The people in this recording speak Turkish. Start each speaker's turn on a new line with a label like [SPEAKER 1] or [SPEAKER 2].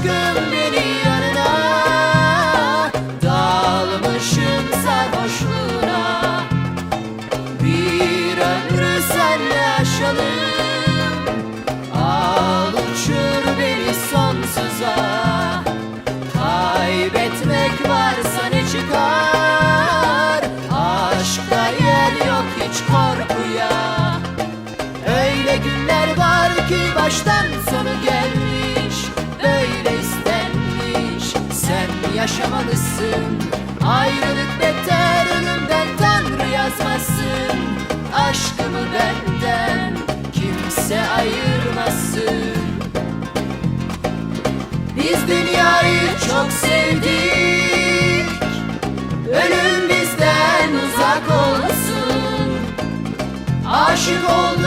[SPEAKER 1] aşkım beni yanına. Dağılmışım sarhoşluğuna Bir ömrü senle yaşanır yaşamalısın. Ayrılık beter ölümden Tanrı yazmasın. Aşkımı benden kimse ayırmasın. Biz dünyayı çok sevdik. Ölüm bizden uzak olsun. Aşık olduk